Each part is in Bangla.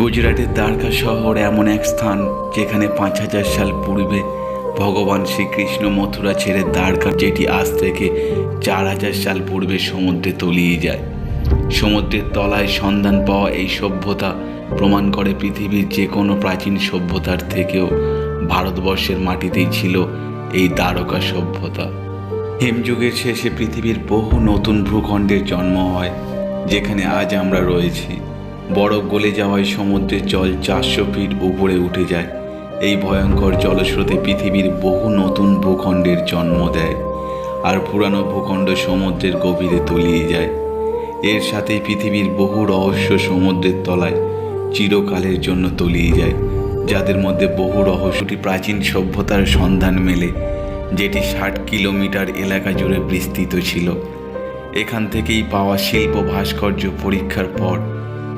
গুজরাটের দ্বারকা শহর এমন এক স্থান যেখানে পাঁচ হাজার সাল পূর্বে ভগবান শ্রীকৃষ্ণ মথুরা ছেড়ে দ্বারকা যেটি আজ থেকে চার হাজার সাল পূর্বে সমুদ্রে তলিয়ে যায়। সমুদ্রের তলায় সন্ধান পাওয়া এই সভ্যতা প্রমাণ করে পৃথিবীর যে কোনো প্রাচীন সভ্যতার থেকেও ভারতবর্ষের মাটিতেই ছিল এই দ্বারকা সভ্যতা। হিমযুগের শেষে পৃথিবীর বহু নতুন ভূখণ্ডের জন্ম হয়, যেখানে আজ আমরা রয়েছি। বরফ গলে যাওয়ায় সমুদ্রের জল চারশো ফিট উপরে উঠে যায়। এই ভয়ঙ্কর জলস্রোতে পৃথিবীর বহু নতুন ভূখণ্ডের জন্ম দেয় আর পুরানো ভূখণ্ড সমুদ্রের গভীরে তলিয়ে যায়। এর সাথেই পৃথিবীর বহু রহস্য সমুদ্রের তলায় চিরকালের জন্য তলিয়ে যায়, যাদের মধ্যে বহু রহস্যটি প্রাচীন সভ্যতার সন্ধান মেলে, যেটি ষাট কিলোমিটার এলাকা জুড়ে বিস্তৃত ছিল। এখান থেকেই পাওয়া শিল্প ভাস্কর্য পরীক্ষার পর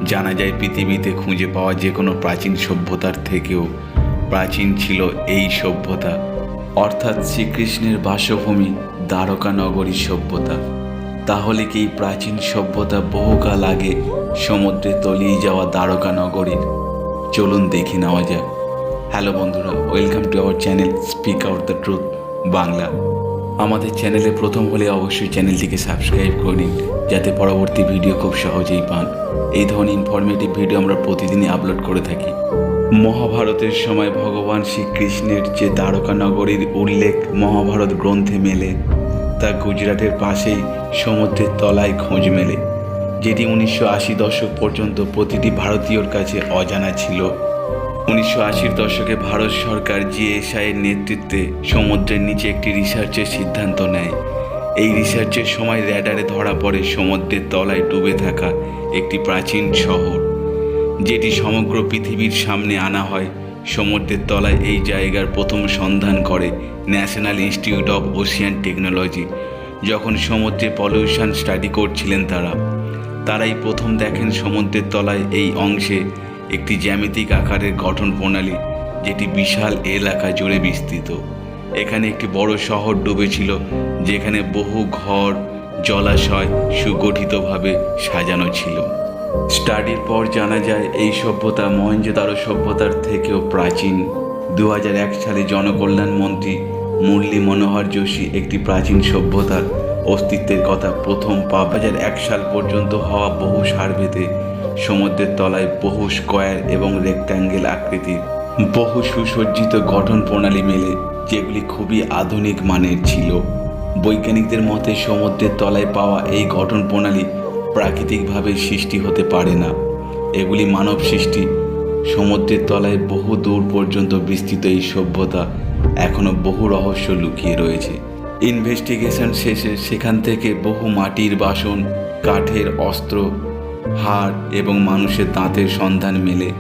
জানা যায় পৃথিবীতে খুঁজে পাওয়া যে কোনো প্রাচীন সভ্যতার থেকেও প্রাচীন ছিল এই সভ্যতা, অর্থাৎ শ্রীকৃষ্ণের বাসভূমি দ্বারকা নগরী সভ্যতা। তাহলে কি এই প্রাচীন সভ্যতা বহুকাল আগে সমুদ্রে তলিয়ে যাওয়া দ্বারকা নগরীর? চলুন দেখে নেওয়া যাক। হ্যালো বন্ধুরা, welcome to our channel speak out the truth Bangla. আমাদের চ্যানেলে প্রথম হলে অবশ্যই চ্যানেলটিকে সাবস্ক্রাইব করে নিন, যাতে পরবর্তী ভিডিও খুব সহজেই পান। এই ধরনের ইনফরমেটিভ ভিডিও আমরা প্রতিদিনই আপলোড করে থাকি। মহাভারতের সময় ভগবান শ্রীকৃষ্ণের যে দ্বারকা নগরীর উল্লেখ মহাভারত গ্রন্থে মেলে, তা গুজরাটের পাশেই সমুদ্রের তলায় খোঁজ মেলে, যেটি উনিশশো আশি দশক পর্যন্ত প্রতিটি ভারতীয়র কাছে অজানা ছিল। উনিশশো আশির দশকে ভারত সরকার জিএসআইয়ের নেতৃত্বে সমুদ্রের নিচে একটি রিসার্চের সিদ্ধান্ত নেয়। এই রিসার্চের সময় র্যাডারে ধরা পড়ে সমুদ্রের তলায় ডুবে থাকা একটি প্রাচীন শহর, যেটি সমগ্র পৃথিবীর সামনে আনা হয়। সমুদ্রের তলায় এই জায়গার প্রথম সন্ধান করে National Institute of Ocean Technology যখন সমুদ্রে পলিউশন স্টাডি করছিলেন তারা। তারাই প্রথম দেখেন সমুদ্রের তলায় এই অংশে একটি জ্যামিতিক আকারের গঠন প্রণালী, যেটি বিশাল এলাকা জুড়ে বিস্তৃত। এখানে একটি বড় শহর ডুবেছিল, যেখানে বহু ঘর, জলাশয় সুগঠিতভাবে সাজানো ছিল। স্টাডির পর জানা যায়, এই সভ্যতা মহেঞ্জোদারো সভ্যতার থেকেও প্রাচীন। দু হাজার এক সালে জনকল্যাণ মন্ত্রী মুরলী মনোহর যোশী একটি প্রাচীন সভ্যতার অস্তিত্বের কথা প্রথম পাঁচ হাজার এক সাল পর্যন্ত হওয়া বহু সার্ভেতে সমুদ্রের তলায় বহু স্কোয়ার এবং রেক্ট্যাঙ্গেল আকৃতির বহু সুসজ্জিত গঠন প্রণালী মেলে, যেগুলি খুবই আধুনিক মানের ছিল। বৈজ্ঞানিকদের মতে, সমুদ্রের তলায় পাওয়া এই গঠন প্রণালী প্রাকৃতিকভাবে সৃষ্টি হতে পারে না। এগুলি মানব সৃষ্টি। সমুদ্রের তলায় বহু দূর পর্যন্ত বিস্তৃত এই সভ্যতা এখনও বহু রহস্য লুকিয়ে রয়েছে। ইনভেস্টিগেশন শেষে সেখান থেকে বহু মাটির বাসন, কাঠের অস্ত্র, হাড় এবং মানুষের দাঁতের সন্ধান মেলে।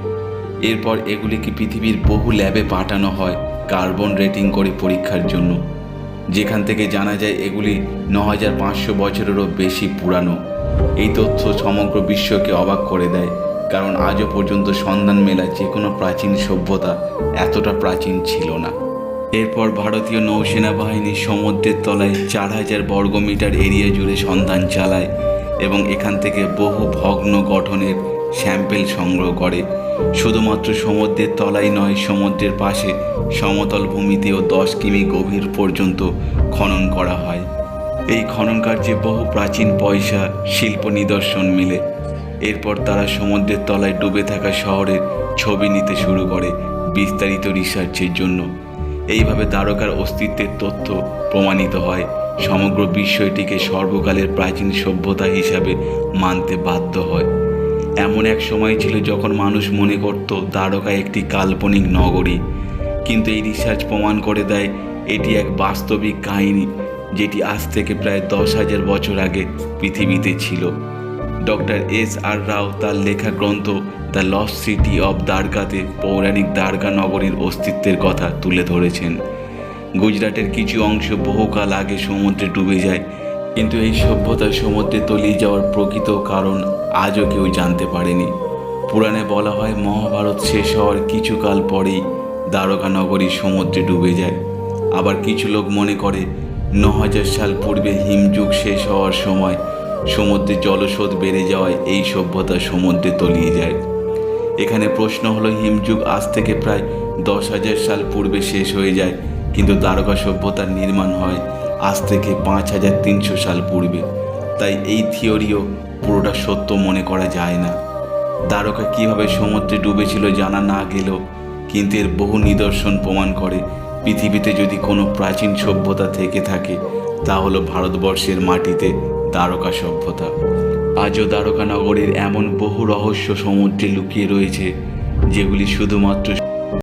এরপর এগুলিকে পৃথিবীর বহু ল্যাবে পাঠানো হয় কার্বন রেটিং করে পরীক্ষার জন্য। যেখান থেকে জানা যায় এগুলি ন হাজার পাঁচশো বছরেরও বেশি পুরানো। এই তথ্য সমগ্র বিশ্বকে অবাক করে দেয়, কারণ আজও পর্যন্ত সন্ধান মেলা যে কোনো প্রাচীন সভ্যতা এতটা প্রাচীন ছিল না। এরপর ভারতীয় নৌসেনা বাহিনী সমুদ্রের তলায় চার হাজার বর্গমিটার এরিয়া জুড়ে সন্ধান চালায় এবং এখান থেকে বহু ভগ্ন গঠনের স্যাম্পেল সংগ্রহ করে। শুধুমাত্র সমুদ্রের তলায় নয়, সমুদ্রের পাশে সমতল ভূমিতেও দশ কিমি গভীর পর্যন্ত খনন করা হয়। এই খনন কার্যে বহু প্রাচীন পয়সা, শিল্প নিদর্শন মিলে। এরপর তারা সমুদ্রের তলায় ডুবে থাকা শহরের ছবি নিতে শুরু করে বিস্তারিত রিসার্চের জন্য। এইভাবে দ্বারকার অস্তিত্বের তথ্য প্রমাণিত হয়। সমগ্র বিশ্ব এটিকে সর্বকালের প্রাচীন সভ্যতা হিসাবে মানতে বাধ্য হয়। এমন এক সময় ছিল যখন মানুষ মনে করত দ্বারকা একটি কাল্পনিক নগরী। কিন্তু এই রিসার্চ প্রমাণ করে দেয় এটি এক বাস্তবিক কাহিনী যেটি আজ থেকে প্রায় দশ হাজার বছর আগে পৃথিবীতে ছিল। ডক্টর এস আর রাও তার লেখা গ্রন্থ দ্য লস্ট সিটি অব দ্বারকাতে পৌরাণিক দ্বারকা নগরীর অস্তিত্বের কথা তুলে ধরেছেন। গুজরাটের কিছু অংশ বহুকাল আগে সমুদ্রে ডুবে যায় কিন্তু এই সভ্যতা সমুদ্রে তলিয়ে যাওয়ার প্রকৃত কারণ আজও কেউ জানতে পারেনি। পুরাণে বলা হয়, মহাভারত শেষ হওয়ার কিছুকাল পরেই দ্বারকা নগরী সমুদ্রে ডুবে যায়। আবার কিছু লোক মনে করে, ন হাজার সাল পূর্বে হিমযুগ শেষ হওয়ার সময় সমুদ্রে জলস্রোত বেড়ে যাওয়ায় এই সভ্যতা সমুদ্রে তলিয়ে যায়। এখানে প্রশ্ন হলো, হিমযুগ আজ থেকে প্রায় দশ হাজার সাল পূর্বে শেষ হয়ে যায়, কিন্তু দ্বারকা সভ্যতার নির্মাণ হয় আজ থেকে পাঁচ হাজার তিনশো সাল পূর্বে। তাই এই থিওরিও পুরোটা সত্য মনে করা যায় না। দ্বারকা কীভাবে সমুদ্রে ডুবেছিল জানা না গেলেও কিন্তু এর বহু নিদর্শন প্রমাণ করে, পৃথিবীতে যদি কোনো প্রাচীন সভ্যতা থেকে থাকে, তা হলো ভারতবর্ষের মাটিতে দ্বারকা সভ্যতা। আজও দ্বারকা নগরীর এমন বহু রহস্য সমুদ্রে লুকিয়ে রয়েছে, যেগুলি শুধুমাত্র